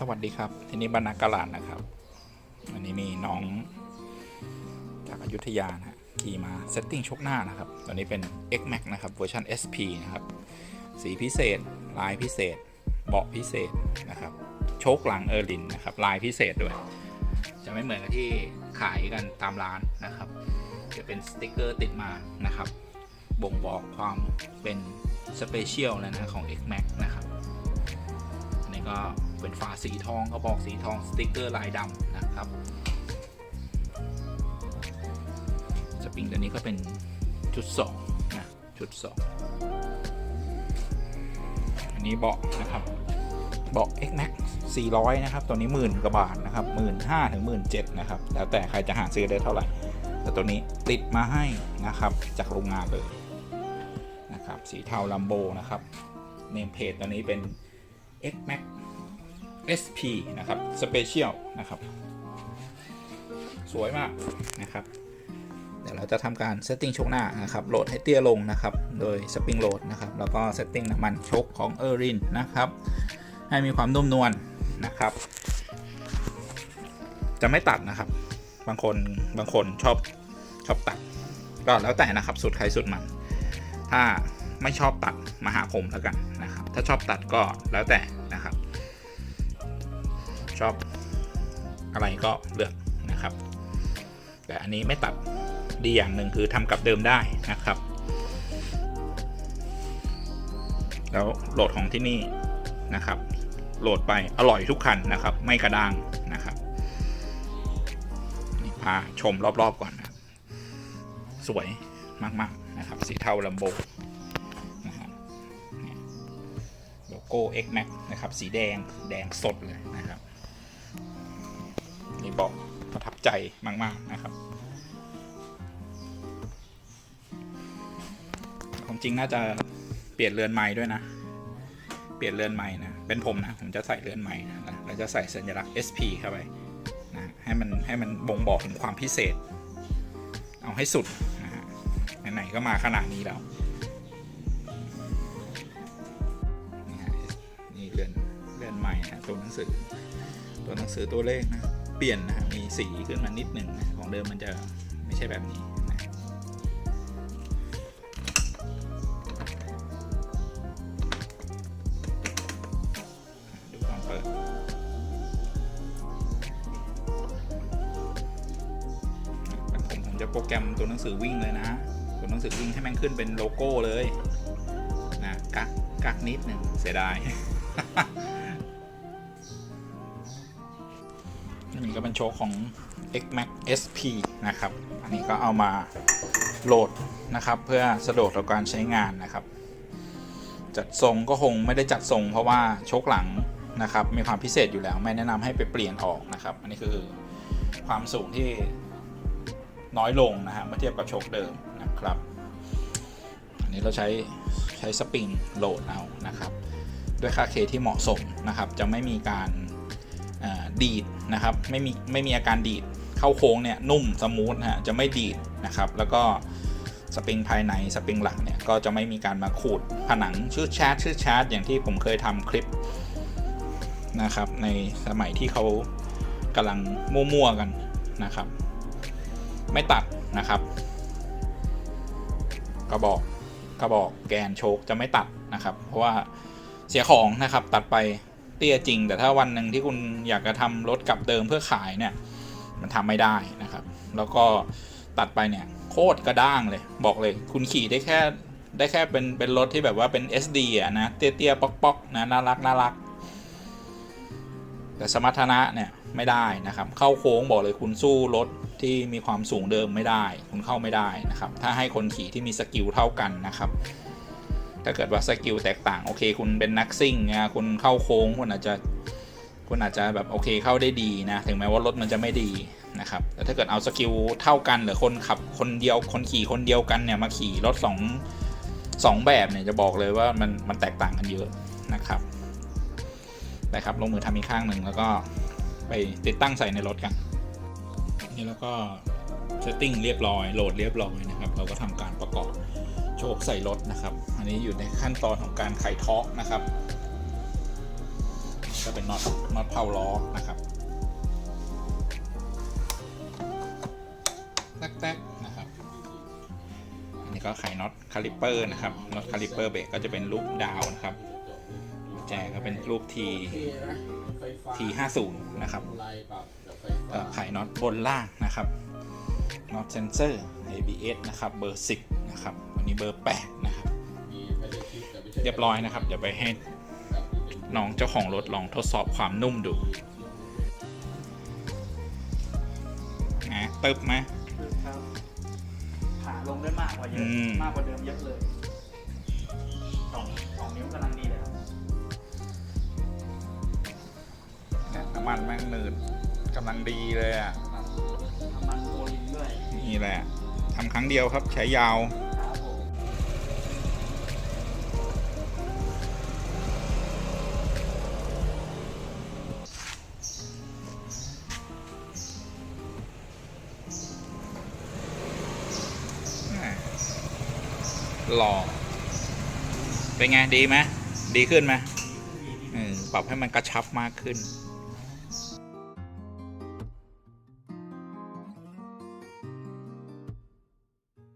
สวัสดีครับ ที่นี่บรรณากาลาดนะครับ อันนี้มีน้องจากอายุทยานะฮะขี่มาเซตติ้งชกหน้านะครับตอนนี้เป็น X Max นะครับเวอร์ชัน SP นะครับ สีพิเศษ ลายพิเศษ เบาะพิเศษนะครับ โชคหลังเออร์ลินนะครับ ลายพิเศษด้วย จะไม่เหมือนกับที่ขายกันตามร้านนะครับ จะเป็นสติกเกอร์ติดมานะครับ บ่งบอกความเป็นสเปเชียลนะของ X Max นะครับ อันนี้ก็ เป็นฝาสีทองกระบอกสีทองสติกเกอร์ลายดำนะครับสปริงตัวนี้ก็เป็นชุด2นะชุด2อันนี้เบาะนะครับเบาะ X Max 400 นะครับ ตัวนี้หมื่นกว่าบาทนะครับหมื่นห้าถึงหมื่นเจ็ดนะครับ แล้วแต่ใครจะหาซื้อได้เท่าไหร่ แต่ตัวนี้ติดมาให้นะครับจากโรงงานเลยนะครับ สีเทาลัมโบนะครับ เนมเพจตัวนี้เป็น X Max SP นะครับ Special นะครับ สวยมากนะครับเดี๋ยวเราจะทำการเซตติ้งชคหน้านะครับโหลดให้เตี้ยลงนะครับ โดยสปริงโหลดนะครับ แล้วก็เซตติ้งน้ำมันชคของเออรินนะครับ ให้มีความนุ่มนวลนะครับ จะไม่ตัดนะครับ บางคนบางคนชอบชอบตัด ก็แล้วแต่นะครับสุดใครสุดมัน ถ้าไม่ชอบตัดมาหาผมแล้วกันนะครับ ถ้าชอบตัดก็แล้วแต่นะครับ อะไรก็เลือกนะครับ แต่อันนี้ไม่ตัดดีอย่างหนึ่งคือทำกับเดิมได้นะครับ แล้วโหลดของที่นี่นะครับ โหลดไปอร่อยทุกคันนะครับ ไม่กระด้างนะครับนี่พาชมรอบๆก่อนนะสวยมากๆนะครับ สีเทาลัมโบนะครับเนี่ยโลโก้ X Max นะครับ สีแดงแดงสดเลยนะครับ ใจมาก ๆ นะครับความจริงน่าจะเปลี่ยนเรือนไม้ด้วยนะ เปลี่ยนเรือนไม้นะ เป็นผมนะ ผมจะใส่เรือนไม้นะแล้วจะใส่สัญลักษณ์ SP เข้าไปนะให้มันให้มันบ่งบอกถึงความพิเศษ เอาให้สุดนะฮะไหนๆก็มาขนาดนี้แล้วนี่เรือนเรือนไม้นะตัวหนังสือตัวหนังสือตัวเลขนะ ปลี่ยนนะฮะมีสีขึ้นมานิดหนึ่งนะของเดิมมันจะไม่ใช่แบบนี้นะดูตอนเปิดเป็นผมผมจะโปรแกรมตัวหนังสือวิ่งเลยนะ ตัวหนังสือวิ่งให้แม่งขึ้นเป็นโลโก้เลยนะกักกักนิดหนึ่งเสียดาย อันนี้ก็เป็นโชว์ของ X Max SP นะครับ อันนี้ก็เอามาโหลดนะครับ เพื่อสะดวกต่อการใช้งานนะครับ จัดทรงก็คงไม่ได้จัดทรง เพราะว่าโชคหลังนะครับ มีความพิเศษอยู่แล้ว ไม่แนะนำให้ไปเปลี่ยนออกนะครับ อันนี้คือความสูงที่น้อยลงนะฮะเมื่อเทียบกับโชคเดิมนะครับ อันนี้เราใช้ใช้สปริงโหลดเอานะครับ ด้วยค่าเคที่เหมาะสมนะครับ จะไม่มีการ ดีดนะครับไม่มีไม่มีอาการดีดเข้าโค้งเนี่ยนุ่มสมูทนะฮะจะไม่ดีดนะครับ แล้วก็สปริงภายในสปริงหลังเนี่ยก็จะไม่มีการมาขูดผนังชื่อแชทชื่อแชทอย่างที่ผมเคยทำคลิปนะครับ ในสมัยที่เขากำลังมั่วๆกันนะครับ ไม่ตัดนะครับ กระบอกกระบอกแกนโชคจะไม่ตัดนะครับ เพราะว่าเสียของนะครับตัดไป เตี้ยจริง แต่ถ้าวันหนึ่งที่คุณอยากจะทำรถกลับเดิมเพื่อขายเนี่ย มันทำไม่ได้นะครับ แล้วก็ตัดไปเนี่ยโคตรกระด้างเลย บอกเลย คุณขี่ได้แค่ได้แค่เป็นเป็นรถที่แบบว่าเป็น SD อะนะเตี้ยๆป๊อกๆนะน่ารักน่ารัก แต่สมรรถนะเนี่ยไม่ได้นะครับ เข้าโค้งบอกเลยคุณสู้รถที่มีความสูงเดิมไม่ได้ คุณเข้าไม่ได้นะครับ ถ้าให้คนขี่ที่มีสกิลเท่ากันนะครับ ถ้าเกิดว่าสกิลแตกต่างโอเค คุณเป็นนักซิ่งนะคุณเข้าโค้งคุณอาจจะคุณอาจจะแบบโอเคเข้าได้ดีนะ ถึงแม้ว่ารถมันจะไม่ดีนะครับแต่ถ้าเกิดเอาสกิลเท่ากันหรือคนขับคนเดียวคนขี่คนเดียวกันเนี่ยมาขี่รถสองสองแบบเนี่ยจะบอกเลยว่ามันมันแตกต่างกันเยอะนะครับไปครับลงมือทำอีกข้างหนึ่งแล้วก็ไปติดตั้งใส่ในรถกันนี่แล้วก็เซตติ้งเรียบร้อยโหลดเรียบร้อยนะครับ เราก็ทำการประกอบ ชคใส่รถนะครับ อันนี้อยู่ในขั้นตอนของการไขท็อกนะครับ ก็เป็นน็อตน็อตเผาล้อนะครับแต๊กๆนะครับ อันนี้ก็ไขน็อตคาลิปเปอร์นะครับน็อตคาลิปเปอร์เบรกก็จะเป็นรูปดาวนะครับแจก็เป็นรูป T T 5 0นะครับก็ไขน็อตบนล่างนะครับน็อตเซนเซอร์ ABS นะครับ เบอร์10นะครับ วันนี้เบอร์8นะครับ เรียบร้อยนะครับ เดี๋ยวไปให้น้องเจ้าของรถลองทดสอบความนุ่มดูนะตึบไหมครับขาลงได้มากกว่าเยอือะมมากกว่าเดิมเยอะเลยสองสองนิ้วกำลังดีเลยครับเนี่ยน้ำมันแม่งหนืดกำลังดีเลยอะน้ำมันโอลินด้วยนี่แหละทำครั้งเดียวครับใช้ยาว หล่อเป็นไงดีไหมดีขึ้นไหมปรับให้มันกระชับมากขึ้น